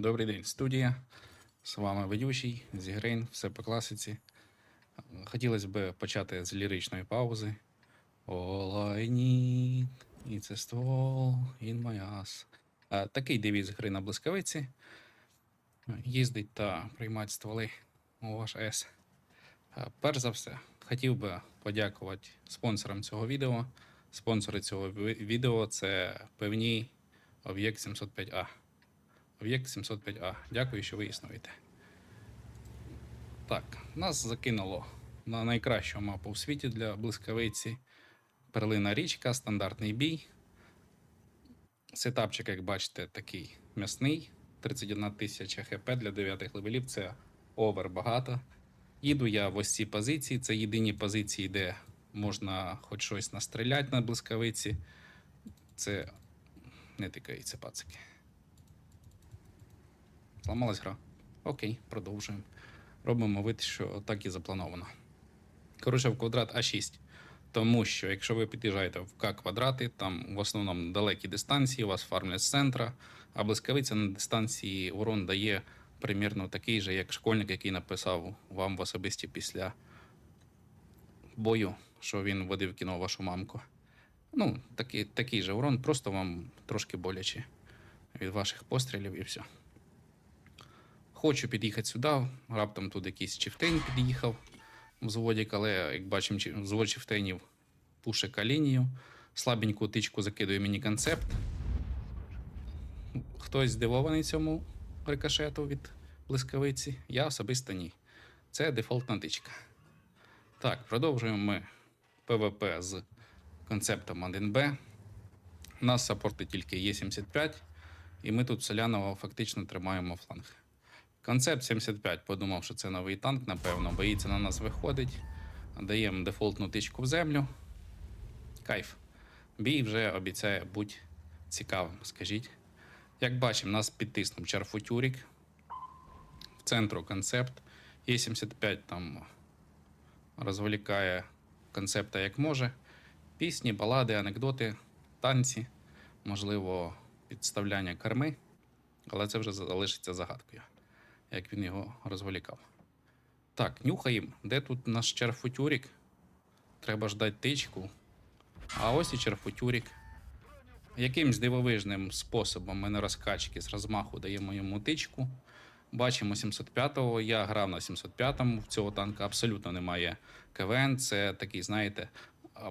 Добрий день, студія. З вами ведучий Зігрейн, все по класиці. Хотілося б почати з ліричної паузи. All I need it's a ствол in my ass. Такий девіз гри на блискавиці. Їздить та приймати стволи у ваш С. Перш за все, хотів би подякувати спонсорам цього відео. Спонсори цього відео це певні Об'єкт 705А. Об'єкт 705А. Дякую, що ви існуєте. Так, нас закинуло на найкращу мапу в світі для блискавиці. Перлина річка, стандартний бій. Сетапчик, як бачите, такий м'ясний. 31 тисяча хп для 9 левелів. Це овер багато. Їду я в ось ці позиції. Це єдині позиції, де можна хоч щось настріляти на блискавиці. Це не тикається, пацики. Зламалась гра. Окей, продовжуємо. Робимо вид, що так і заплановано. Коротше, в квадрат А6. Тому що, якщо ви під'їжджаєте в К квадрати, там в основному далекі дистанції, вас фармлять з центра, а блискавиця на дистанції урон дає примірно такий же, як школьник, який написав вам в особисті після бою, що він водив кіно вашу мамку. Ну, такий, такий же урон, просто вам трошки боляче від ваших пострілів і все. Хочу під'їхати сюди, раптом тут якийсь чифтень під'їхав в зводік, але як бачимо, чи- взвод чифтенів пушика лінію. Слабеньку тичку закидує мені концепт. Хтось здивований цьому рикошету від блискавиці. Я особисто ні. Це дефолтна тичка. Так, продовжуємо ми ПВП з концептом 1Б. У нас саппорти тільки Є75, і ми тут Солянова фактично тримаємо фланг. Концепт 75 подумав, що це новий танк, напевно, боїться на нас виходить. Даємо дефолтну тичку в землю. Кайф. Бій вже обіцяє бути цікавим, скажіть. Як бачимо, нас підтиснув Чарфутюрік. В центру концепт. Є75 там розволікає концепта як може. Пісні, балади, анекдоти, танці, можливо, підставляння корми. Але це вже залишиться загадкою, як він його розволікав. Так, нюхаємо. Де тут наш черфутюрік? Треба ждати тичку. А ось і черфутюрік. Якимсь дивовижним способом ми на розкачки з розмаху даємо йому тичку. Бачимо 705-го. Я грав на 705-му. В цього танка абсолютно немає КВН. Це такий, знаєте,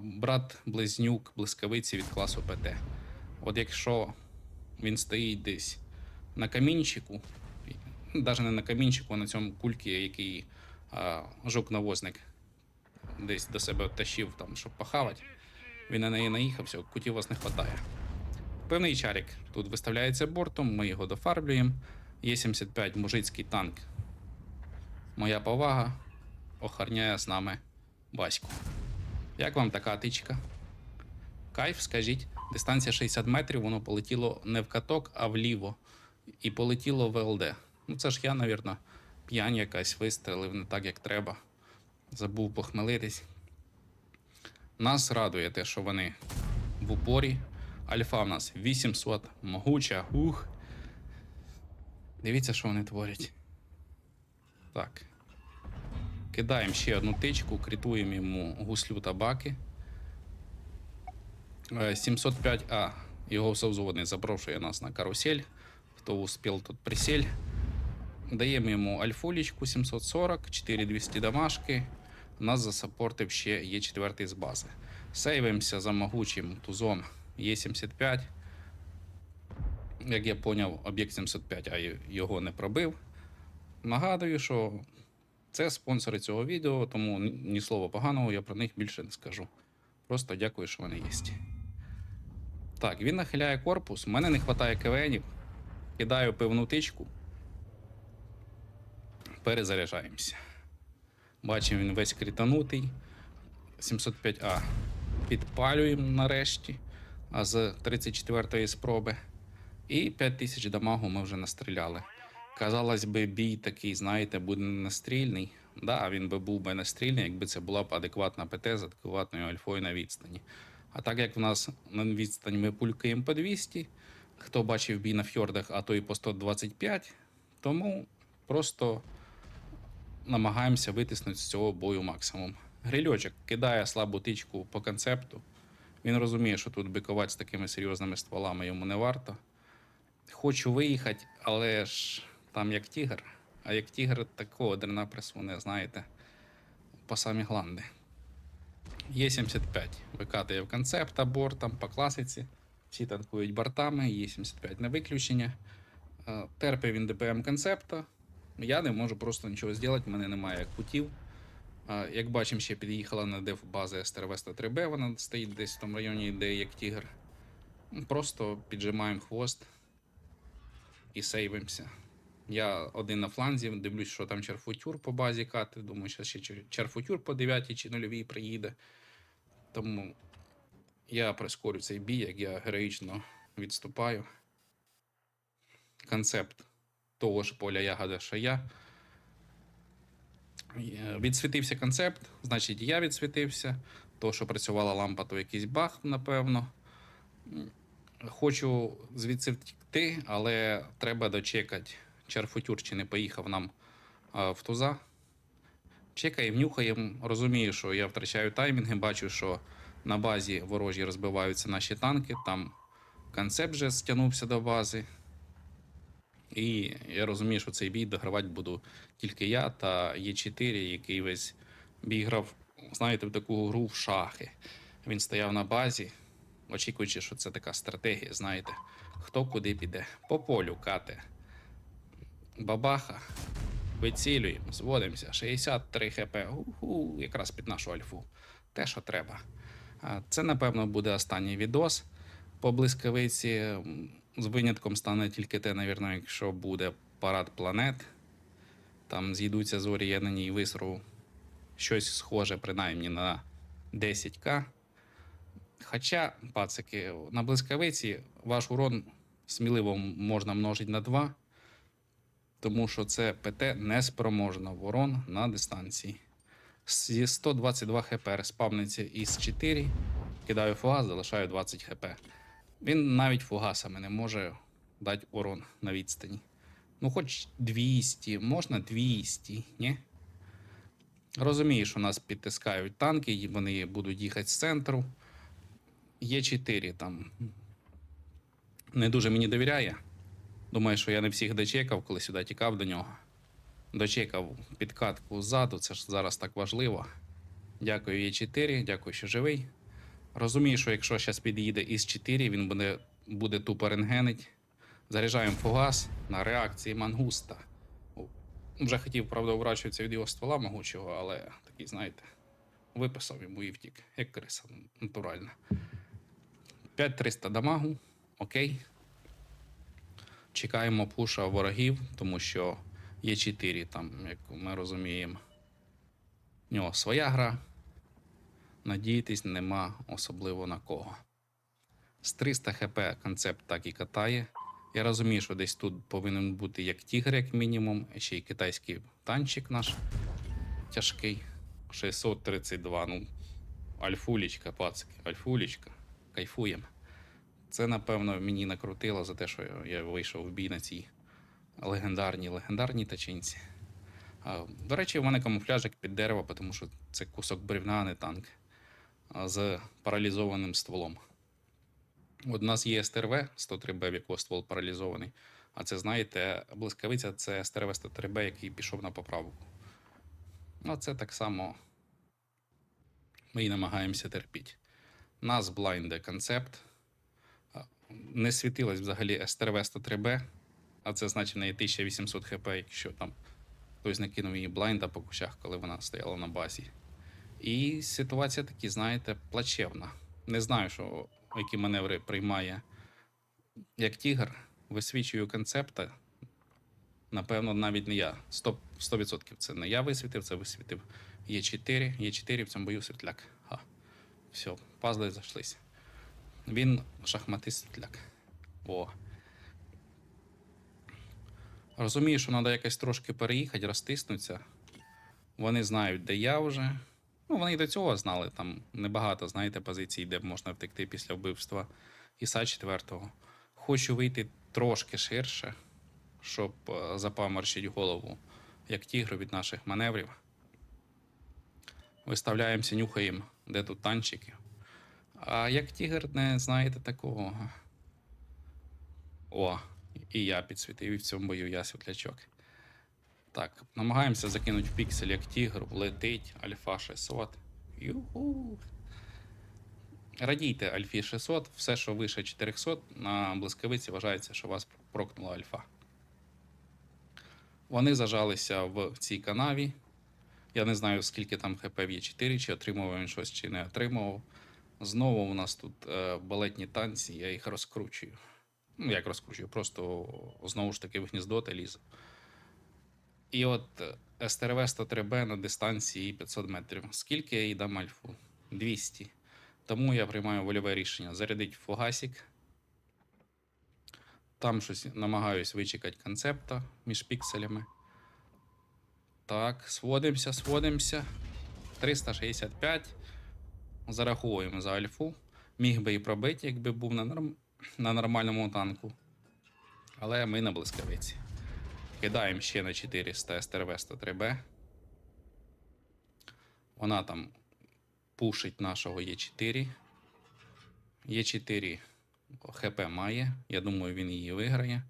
брат-близнюк блискавиці від класу ПТ. От якщо він стоїть десь на камінчику, навіть не на камінчику, а на цьому кульки, який жук-навозник десь до себе тащив, там, щоб похавати, він на неї наїхав, все, кутів вас не вистачає. Певний чарик тут виставляється бортом, ми його дофарблюємо. Є 75 мужицький танк. Моя повага охороняє з нами Баську. Як вам така тичка? Кайф, скажіть, дистанція 60 метрів, воно полетіло не в каток, а вліво. І полетіло в ЛД. Ну це ж я, навірно, п'янь якась вистрелив не так, як треба. Забув похмелитись. Нас радує те, що вони в упорі. Альфа в нас 800, могуча, ух. Дивіться, що вони творять. Так. Кидаємо ще одну тичку, критуємо йому гуслю та баки. Е, 705А. Його совзводний запрошує нас на карусель. Хто успів тут присіль. Даємо йому альфулічку 740, 4200 дамашки. Нас засапортив ще є четвертий з бази. Сейвимося за могучим тузом Є75. Як я поняв, об'єкт 705, а його не пробив. Нагадую, що це спонсори цього відео, тому ні- слова поганого я про них більше не скажу. Просто дякую, що вони є. Так, він нахиляє корпус. У мене не вистачає КВНів. Кидаю пивну тичку. Перезаряджаємося. Бачимо, він весь кританутий. 705А. Підпалюємо нарешті. А з 34-ї спроби. І 5000 дамагу ми вже настріляли. Казалось би, бій такий, знаєте, буде нестрільний. Да, він би був би нестрільний, якби це була б адекватна ПТ з адекватною альфою на відстані. А так як в нас на відстані ми пулькаємо по 200, хто бачив бій на фьордах, а то і по 125. Тому просто намагаємося витиснути з цього бою максимум. Грильочок кидає слабу тичку по концепту. Він розуміє, що тут бикувати з такими серйозними стволами йому не варто. Хочу виїхати, але ж там як тігр. А як тігр такого дрена присуне, знаєте, по самі гланди. Є 75 викатує в концепт бортом по класиці. Всі танкують бортами, є 75 на виключення. Е, Терпить він ДПМ концепта. Я не можу просто нічого зробити, в мене немає кутів. Е, Як бачимо, ще під'їхала на деф бази СТРВ-103Б, вона стоїть десь в тому районі, де як тігр. Ну, Просто піджимаємо хвост і сейвимося. Я один на фланзі, дивлюсь, що там черфутюр по базі кати. Думаю, що ще черфутюр по 9 чи 0 приїде. Тому я прискорю цей бій, як я героїчно відступаю. Концепт того ж поля ягода, що я. Е, Відсвітився концепт, значить, я відсвітився. То, що працювала лампа, то якийсь баг, напевно. Хочу звідси втікти, але треба дочекати. Чарфутюр чи не поїхав нам а, в туза. Чекаємо, нюхаємо. Розумію, що я втрачаю таймінги, бачу, що на базі ворожі розбиваються наші танки. Там концепт вже стягнувся до бази. І я розумію, що цей бій догравати буду тільки я та Є4, який весь бій грав, знаєте, в таку гру в шахи. Він стояв на базі, очікуючи, що це така стратегія, знаєте, хто куди піде. По полю кате. Бабаха. Вицілюємо, зводимося. 63 хп. Уху, якраз під нашу альфу. Те, що треба. Це, напевно, буде останній відос по блискавиці. З винятком стане тільки те, навірно, якщо буде парад планет. Там зійдуться зорі, я на висру щось схоже, принаймні на 10к. Хоча, пацики, на блискавиці ваш урон сміливо можна множити на 2, тому що це ПТ неспроможна в урон на дистанції. Зі 122 хп спавниться із 4, кидаю фугас, залишаю 20 хп. Він навіть фугасами не може дати урон на відстані. Ну, хоч 200, можна 200, ні? Розумію, що нас підтискають танки, і вони будуть їхати з центру. Є 4 там. Не дуже мені довіряє. Думаю, що я не всіх дочекав, коли сюди тікав до нього. Дочекав підкатку ззаду, це ж зараз так важливо. Дякую, Є4, дякую, що живий. Розумію, що якщо зараз під'їде із 4, він буде, буде тупо рентгенить. Заряджаємо фугас на реакції мангуста. Вже хотів, правда, уворачуватися від його ствола могучого, але такий, знаєте, виписав йому і втік, як криса, натурально. 5300 дамагу, окей. Чекаємо пуша ворогів, тому що є 4 там, як ми розуміємо. В нього своя гра. Надіятись нема особливо на кого. З 300 хп концепт так і катає. Я розумію, що десь тут повинен бути як тігр, як мінімум, ще й китайський танчик наш тяжкий. 632. Ну, альфулічка, пацики, альфулічка. Кайфуємо. Це, напевно, мені накрутило за те, що я- вийшов в бій на цій легендарній, легендарній тачинці. До речі, у мене камуфляжик під дерево, тому що це кусок бревна, а не танк. З паралізованим стволом. От у нас є СТРВ 103Б, в якого ствол паралізований. А це, знаєте, блискавиця це СТРВ 103Б, який пішов на поправку. Ну, це так само ми і намагаємося терпіти. Нас блайнде концепт. Не світилось взагалі СТРВ 103Б, а це значить неї 1800 хп, якщо там хтось не кинув її блайнда по кущах, коли вона стояла на базі. І ситуація такі, знаєте, плачевна. Не знаю, що, які маневри приймає як тігр. Висвічую концепта. Напевно, навіть не я. 100%, 100% це не я висвітив, це висвітив Є4. Є4 в цьому бою світляк. Ха. Все, пазли зайшлися. Він шахматист світляк. О. Розумію, що треба якось трошки переїхати, розтиснутися. Вони знають, де я вже. Ну, вони і до цього знали. Там небагато, знаєте, позицій, де можна втекти після вбивства Іса 4. хочу вийти трошки ширше, щоб е, запаморщити голову, як тігру від наших маневрів. Виставляємося, нюхаємо, де тут танчики. А як тігр не знаєте такого. О, і я підсвітив і в цьому бою я світлячок. Так, намагаємося закинути в піксель як тігр, летить, альфа 600. Юху. Радійте Альфі 600, все, що вище 400, на блискавиці вважається, що вас прокнула альфа. Вони зажалися в цій канаві. Я не знаю, скільки там ХП в Є4, чи отримував він щось, чи не отримував. Знову у нас тут е, балетні танці, я їх розкручую. Ну, як розкручую, просто знову ж таки в гніздо та лізу. І от е, СТРВ 103Б на дистанції 500 метрів. Скільки я їй дам альфу? 200. Тому я приймаю вольове рішення зарядити фугасик. Там щось намагаюсь вичекати концепта між пікселями. Так, сводимося, сводимося. 365. Зараховуємо за альфу. Міг би і пробити, якби був на, норм... на нормальному танку. Але ми на блискавиці. Кидаємо ще на 400 СТРВ 103Б. Вона там пушить нашого Є4. Є4 ХП має. Я думаю, він її виграє.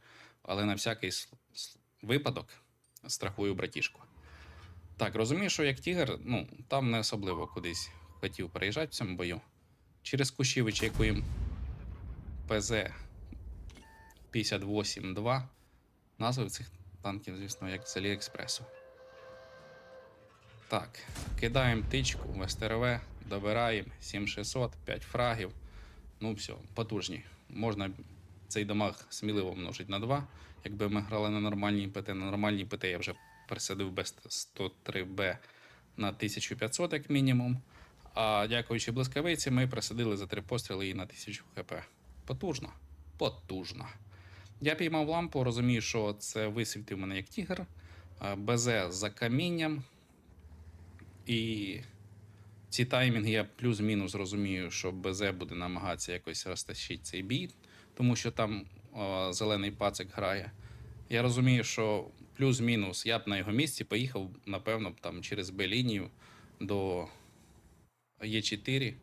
Але на всякий випадок страхую братішку. Так, розумію, що як тігр, ну, там не особливо кудись хотів переїжджати в цьому бою. Через кущі вичікуємо ПЗ 58-2. Назви цих танків, звісно, як з Аліекспресу. Так, кидаємо тичку в СТРВ, добираємо 7600, 5 фрагів. Ну, все, потужні. Можна цей дамаг сміливо множити на 2. Якби ми грали на нормальній ПТ, на нормальній ПТ я вже пересадив без 103Б на 1500 як мінімум. А дякуючи блискавиці, ми присадили за три постріли і на 1000 хп. Потужно. Потужно. Я піймав лампу, розумію, що це висвітив мене як тігр. БЗ за камінням. І ці таймінги я плюс-мінус розумію, що БЗ буде намагатися якось розтащити цей бій, тому що там о, зелений пацик грає. Я розумію, що плюс-мінус я б на його місці поїхав, напевно, там через Б-лінію до Є4,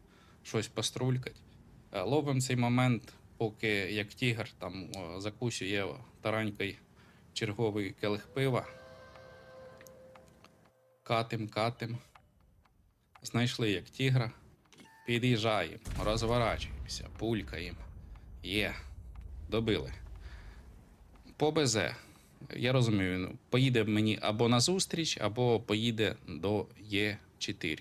щось пострулькать. Е, Ловимо цей момент, поки як тігр там закусює таранькою черговий келих пива. Катим, катим. Знайшли як тігра. Під'їжджаємо, розворачуємося, пулькаємо. Є. Добили. По БЗ. Я розумію, ну, поїде мені або на зустріч, або поїде до Є4.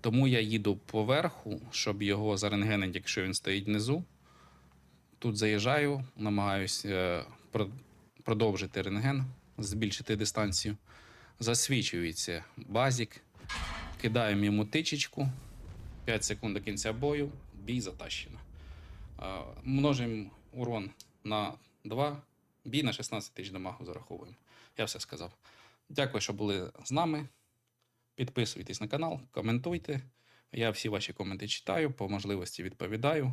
Тому я їду поверху, щоб його зарентгенити, якщо він стоїть внизу. Тут заїжджаю, намагаюся е, продовжити рентген, збільшити дистанцію. Засвічується базік, кидаємо йому тичечку. 5 секунд до кінця бою, бій затащено. Е, Множимо урон на 2, бій на 16 тисяч дамагу зараховуємо. Я все сказав. Дякую, що були з нами. Підписуйтесь на канал, коментуйте. Я всі ваші коменти читаю, по можливості відповідаю.